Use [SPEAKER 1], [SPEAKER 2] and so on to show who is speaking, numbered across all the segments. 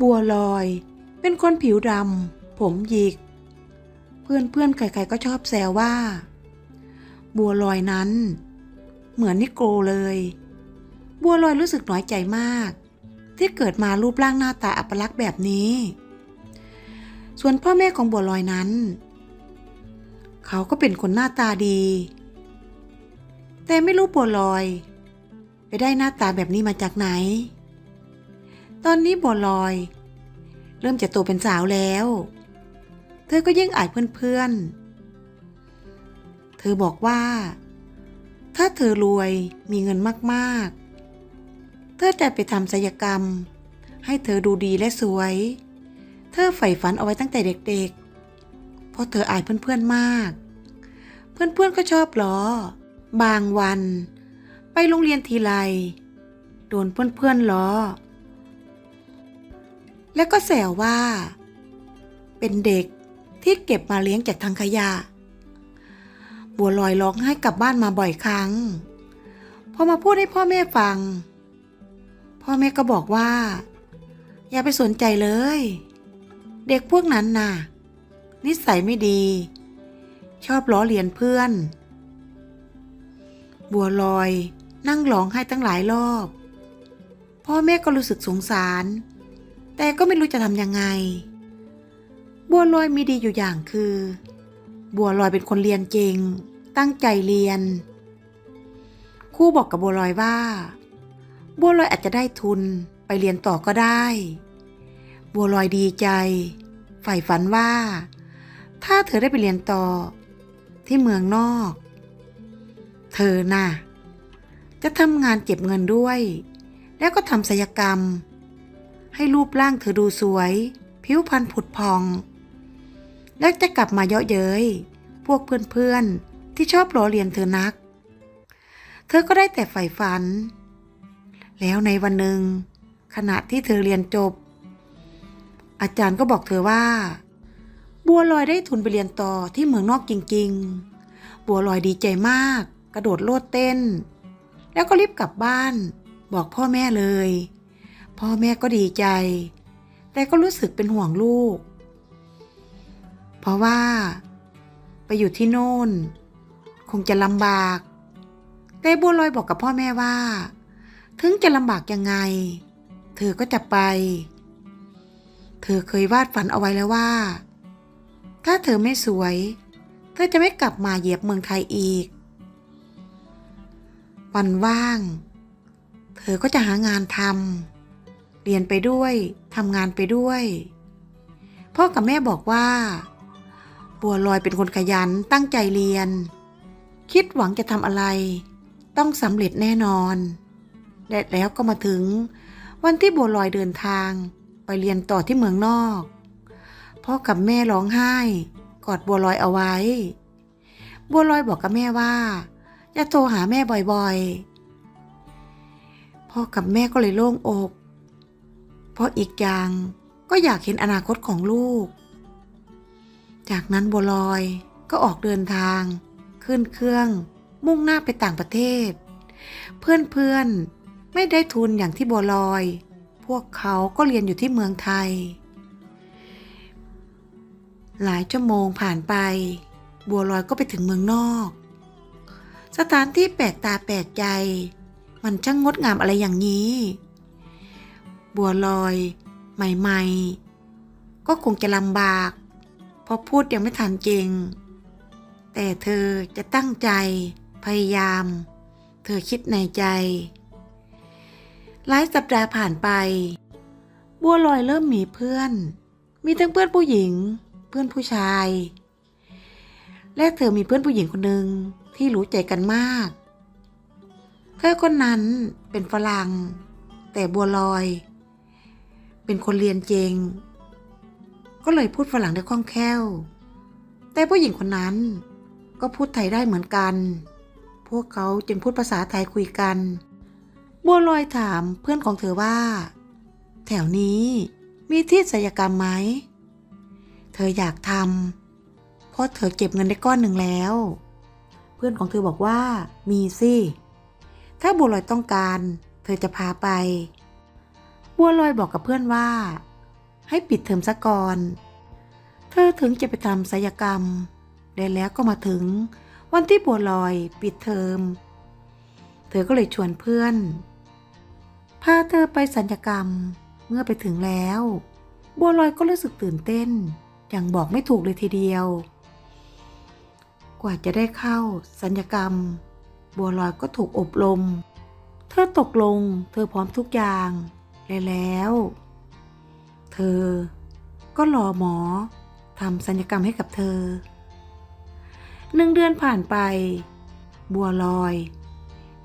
[SPEAKER 1] บัวลอย เป็นคนผิวดำผมหยิก เพื่อนเพื่อนๆใครๆก็ชอบแซวว่า บัวลอยนั้น เหมือนนิโกเลย บัวลอยรู้สึกน้อยใจมาก ที่เกิดมารูปร่างหน้าตาอัปลักษณ์แบบนี้ ส่วนพ่อแม่ของบัวลอยนั้น เขาก็เป็นคนหน้าตาดี แต่ไม่รู้บัวลอย ไปได้หน้าตาแบบนี้มาจากไหน ตอนนี้บัวลอย เริ่มจะโตเป็นสาวแล้ว เธอก็ยิ่งอายเพื่อนๆ เธอบอกว่า ถ้าเธอรวยมีเงินมากๆ เธอจะไปทำศัลยกรรม ให้เธอดูดีและสวย เธอใฝ่ฝันเอาไว้ตั้งแต่เด็กๆ เพราะเธออายเพื่อนๆมาก เพื่อนๆก็ชอบล้อ บางวัน ไปโรงเรียนทีไรโดนเพื่อนๆล้อ แล้วก็แซวว่า เป็นเด็กที่เก็บมาเลี้ยงจากทางขยะ บัวลอยร้องไห้กลับบ้านมาบ่อยครั้ง พอมาพูดให้พ่อแม่ฟัง พ่อแม่ก็บอกว่า อย่าไปสนใจเลย เด็กพวกนั้นน่ะ นิสัยไม่ดี ชอบล้อเลียนเพื่อน บัวลอยนั่งร้องไห้ตั้งหลายรอบ พ่อแม่ก็รู้สึกสงสาร แต่ก็ไม่รู้จะทำยังไง บัวลอยมีดีอยู่อย่างคือ บัวลอยเป็นคนเรียนเก่ง ตั้งใจเรียน ครูบอกกับบัวลอยว่า บัวลอยอาจจะได้ทุนไปเรียนต่อก็ได้ บัวลอยดีใจใฝ่ฝันว่า ถ้าเธอได้ไปเรียนต่อ ที่เมืองนอก เธอน่ะ จะทำงานเก็บเงินด้วย แล้วก็ทำศัลยกรรม ให้รูปร่างเธอดูสวย ผิวพรรณผุดพอง แล้วจะกลับมาเยาะเย้ยพวกเพื่อนๆที่ชอบล้อเลียนเธอนัก เธอก็ได้แต่ใฝ่ฝัน แล้วในวันหนึ่ง ขณะที่เธอเรียนจบ อาจารย์ก็บอกเธอว่า บัวลอยได้ทุนไปเรียนต่อที่เมืองนอกจริง ๆ บัวลอยดีใจมาก กระโดดโลดเต้น แล้วก็รีบกลับบ้าน บอกพ่อแม่เลย พ่อแม่ก็ดีใจ แต่ก็รู้สึกเป็นห่วงลูก เพราะว่า ไปอยู่ที่โน่น คงจะลำบาก แต่บัวลอยบอกกับพ่อแม่ว่า ถึงจะลำบากยังไง เธอก็จะไป เธอเคยวาดฝันเอาไว้แล้วว่า ถ้าเธอไม่สวย เธอจะไม่กลับมาเหยียบเมืองไทยอีก วันว่าง เธอก็จะหางานทำ เรียนไปด้วยทำงานไปด้วย พ่อกับแม่บอกว่า บัวลอยเป็นคนขยันตั้งใจเรียน คิดหวังจะทำอะไร ต้องสำเร็จแน่นอนและแล้วก็มาถึง วันที่บัวลอยเดินทาง ไปเรียนต่อที่เมืองนอก พ่อกับแม่ร้องไห้ กอดบัวลอยเอาไว้ บัวลอยบอกกับแม่ว่า จะโทรหาแม่บ่อยๆ พ่อกับแม่ก็เลยโล่งอก เพราะอีกอย่างก็อยากเห็นอนาคตของลูก จากนั้นบัวลอยก็ออกเดินทาง ขึ้นเครื่อง มุ่งหน้าไปต่างประเทศ เพื่อนๆไม่ได้ทุนอย่างที่บัวลอย พวกเขาก็เรียนอยู่ที่เมืองไทย หลายชั่วโมงผ่านไป บัวลอยก็ไปถึงเมืองนอก สถานที่แปลกตาแปลกใจ มันช่างงดงามอะไรอย่างนี้ บัวลอย ใหม่ๆ ก็คงจะลำบาก เพราะพูดยังไม่ทันเก่ง แต่เธอจะตั้งใจ พยายาม เธอคิดในใจ หลายสัปดาห์ผ่านไป บัวลอยเริ่มมีเพื่อน มีทั้งเพื่อนผู้หญิง เพื่อนผู้ชาย และเธอมีเพื่อนผู้หญิงคนหนึ่งที่รู้ใจกันมากเธอคนนั้นเป็นฝรั่ง แต่บัวลอย เป็นคนเรียนเจง ก็เลยพูดฝรั่งได้คล่องแคล่ว แต่ผู้หญิงคนนั้นก็พูดไทยได้เหมือนกัน พวกเขาจึงพูดภาษาไทยคุยกัน บัวลอยถามเพื่อนของเธอว่า แถวนี้มีที่ศัลยกรรมไหม เธออยากทำเพราะเธอเก็บเงินได้ก้อนหนึ่งแล้ว เพื่อนของเธอบอกว่ามีสิ ถ้าบัวลอยต้องการ เธอจะพาไป บัวลอยบอกกับเพื่อนว่า ให้ปิดเทอมซะก่อน เธอถึงจะไปทำศัลยกรรมและแล้วก็มาถึงวันที่บัวลอยปิดเทอม เธอก็เลยชวนเพื่อน พาเธอไปสัญญกรรมเมื่อไปถึงแล้ว บัวลอยก็รู้สึกตื่นเต้น อย่างบอกไม่ถูกเลยทีเดียว กว่าจะได้เข้าสัญญกรรม บัวลอยก็ถูกอบรม เธอตกลง เธอพร้อมทุกอย่าง และแล้ว เธอก็รอหมอทำสัญญกรรมให้กับเธอหนึ่งเดือนผ่านไป บัวลอย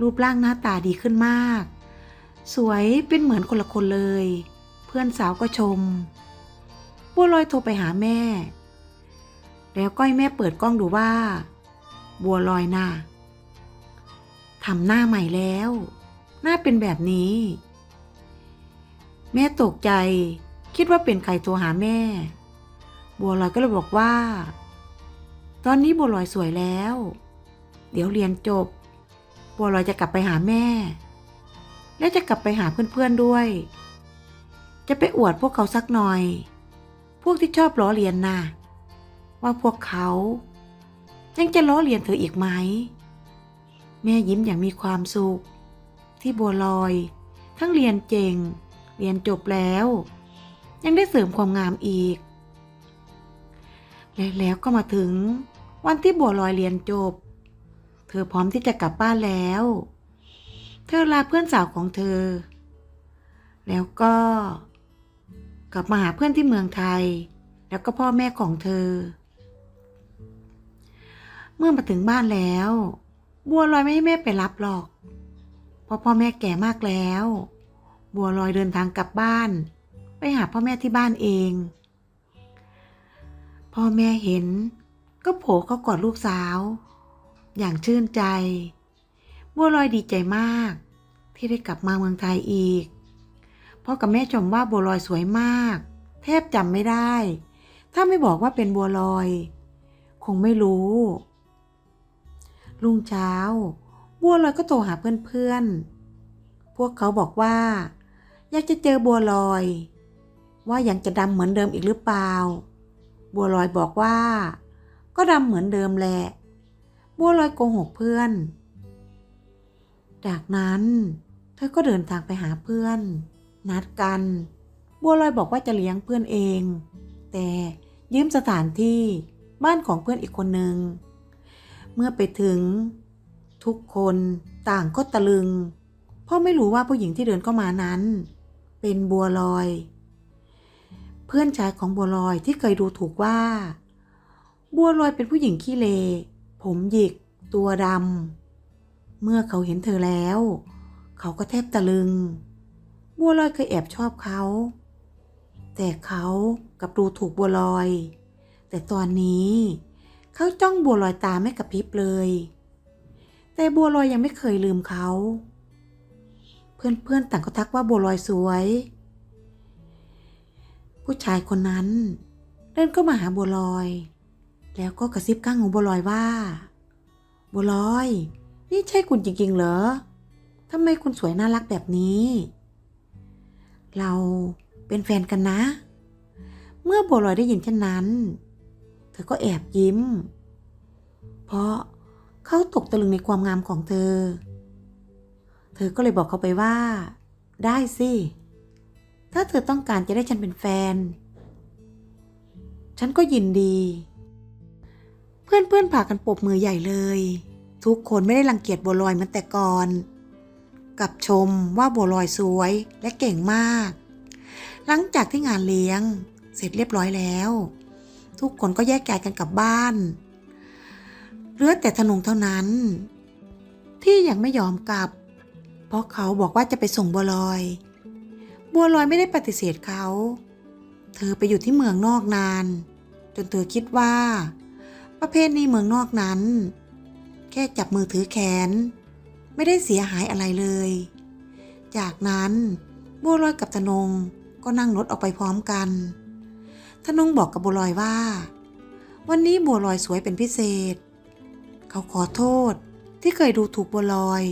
[SPEAKER 1] รูปร่างหน้าตาดีขึ้นมาก สวยเป็นเหมือนคนละคนเลย เพื่อนสาวก็ชม บัวลอยโทรไปหาแม่ แล้วก็ให้แม่เปิดกล้องดูว่า บัวลอยน่ะทำหน้าใหม่แล้ว หน้าเป็นแบบนี้ แม่ตกใจ คิดว่าเป็นใครโทรหาแม่ บัวลอยก็เลยบอกว่า ตอนนี้บัวลอยสวยแล้ว เดี๋ยวเรียนจบ บัวลอยจะกลับไปหาแม่ และจะกลับไปหาเพื่อนๆด้วย จะไปอวดพวกเขาสักหน่อย พวกที่ชอบล้อเลียนนะว่าพวกเขายังจะล้อเลียนเธออีกไหม แม่ยิ้มอย่างมีความสุข ที่บัวลอย ทั้งเรียนเก่ง เรียนจบแล้ว ยังได้เสริมความงามอีก และแล้วก็มาถึงวันที่บัวลอยเรียนจบ เธอพร้อมที่จะกลับบ้านแล้ว เธอลาเพื่อนสาวของเธอ แล้วก็กลับมาหาเพื่อนที่เมืองไทย แล้วก็พ่อแม่ของเธอ เมื่อมาถึงบ้านแล้ว บัวลอยไม่ให้แม่ไปรับหรอก เพราะพ่อแม่แก่มากแล้ว บัวลอยเดินทางกลับบ้าน ไปหาพ่อแม่ที่บ้านเอง พ่อแม่เห็น ก็โผล่เข้ากอดลูกสาว อย่างชื่นใจ บัวลอยดีใจมาก ที่ได้กลับมาเมืองไทยอีกพ่อกับแม่ชมว่าบัวลอยสวยมาก แทบจำไม่ได้ ถ้าไม่บอกว่าเป็นบัวลอย คงไม่รู้รุ่งเช้า บัวลอยก็โทรหาเพื่อนๆพวกเขาบอกว่า อยากจะเจอบัวลอย ว่ายังจะดำเหมือนเดิมอีกหรือเปล่า บัวลอยบอกว่า ก็ดำเหมือนเดิมแหละ บัวลอยโกหกเพื่อน จากนั้นเธอก็เดินทางไปหาเพื่อน นัดกัน บัวลอยบอกว่าจะเลี้ยงเพื่อนเอง แต่ยืมสถานที่บ้านของเพื่อนอีกคนหนึ่ง เมื่อไปถึง ทุกคนต่างก็ตะลึง เพราะไม่รู้ว่าผู้หญิงที่เดินเข้ามานั้น เป็นบัวลอย เพื่อนชายของบัวลอยที่เคยดูถูกว่า บัวลอยเป็นผู้หญิงขี้เล ผมหยิก ตัวดำ เมื่อเขาเห็นเธอแล้ว เขาก็แทบตะลึง บัวลอยเคยแอบชอบเขา แต่เขากับดูถูกบัวลอย แต่ตอนนี้ เขาจ้องบัวลอยตาไม่กระพริบเลย แต่บัวลอยยังไม่เคยลืมเขา เพื่อนๆต่างก็ทักว่าบัวลอยสวย ผู้ชายคนนั้นเดินเข้ามาหาบัวลอย แล้วก็กระซิบข้างหูบัวลอยว่า บัวลอย นี่ใช่คุณจริงๆเหรอทำไมคุณสวยน่ารักแบบนี้ เราเป็นแฟนกันนะ เมื่อบัวลอยได้ยินเช่นนั้น เธอก็แอบยิ้ม เพราะเขาตกตะลึงในความงามของเธอ เธอก็เลยบอกเขาไปว่า ได้สิ ถ้าเธอต้องการจะได้ฉันเป็นแฟน ฉันก็ยินดี เพื่อนๆพากันปรบมือใหญ่เลย ทุกคนไม่ได้รังเกียจบัวลอยเหมือนแต่ก่อน กับชมว่าบัวลอยสวยและเก่งมาก หลังจากที่งานเลี้ยง เสร็จเรียบร้อยแล้ว ทุกคนก็แยกย้ายกันกลับบ้านเหลือแต่ธนงเท่านั้น ที่ยังไม่ยอมกลับ เพราะเขาบอกว่าจะไปส่งบัวลอย บัวลอยไม่ได้ปฏิเสธเขา เธอไปอยู่ที่เมืองนอกนาน จนเธอคิดว่า ประเพณีเมืองนอกนั้น แค่จับมือถือแขน ไม่ได้เสียหายอะไรเลย จากนั้นบัวลอยกับธนงก็นั่งรถออกไปพร้อมกันธนงบอกกับบัวลอยว่า วันนี้บัวลอยสวยเป็นพิเศษ เขาขอโทษที่เคยดูถูกบัวลอย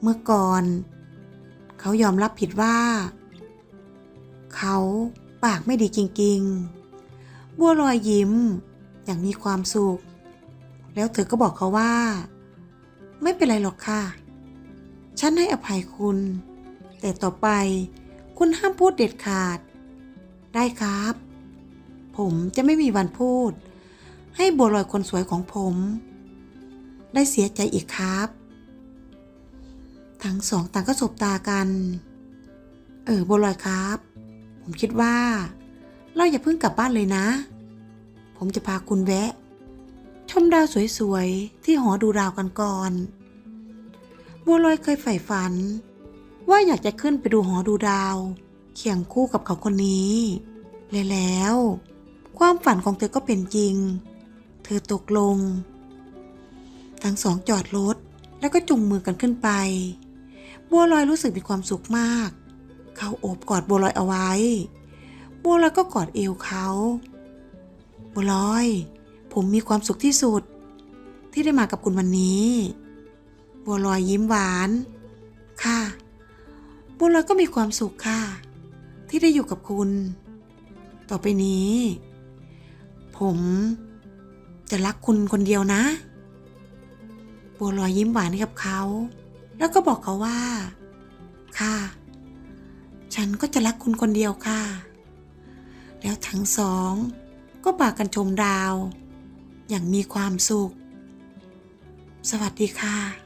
[SPEAKER 1] เมื่อก่อน เขายอมรับผิดว่า เขาปากไม่ดีจริง ๆ บัวลอยยิ้มอย่างมีความสุข แล้วเธอก็บอกเขาว่า ไม่เป็นไรหรอกค่ะ ฉันให้อภัยคุณ แต่ต่อไปคุณห้ามพูดเด็ดขาด ได้ครับ ผมจะไม่มีวันพูด ให้บัวลอยคนสวยของผม ได้เสียใจอีกครับ ทั้งสองต่างก็สบตากัน เออบัวลอยครับ ผมคิดว่า เราอย่าเพิ่งกลับบ้านเลยนะ ผมจะพาคุณแวะ ชมดาวสวยๆ ที่หอดูดาวกันก่อน บัวลอยเคยใฝ่ฝัน ว่าอยากจะขึ้นไปดูหอดูดาว เคียงคู่กับเขาคนนี้และแล้ว ความฝันของเธอก็เป็นจริง เธอตกลง ทั้งสองจอดรถแล้วก็จุงมือกันขึ้นไป บัวลอยรู้สึกมีความสุขมาก เขาโอบกอดบัวลอยเอาไว้ บัวลอยก็กอดเอวเขา บัวลอย ผมมีความสุขที่สุด ที่ได้มากับคุณวันนี้ บัวลอยยิ้มหวาน ค่ะ บัวลอยก็มีความสุขค่ะ ที่ได้อยู่กับคุณ ต่อไปนี้ ผมจะรักคุณคนเดียวนะ บัวลอยยิ้มหวานให้กับเขา แล้วก็บอกเขาว่า ค่ะ ฉันก็จะรักคุณคนเดียวค่ะ แล้วทั้งสอง ก็ปากกันชมดาว อย่างมีความสุข สวัสดีค่ะ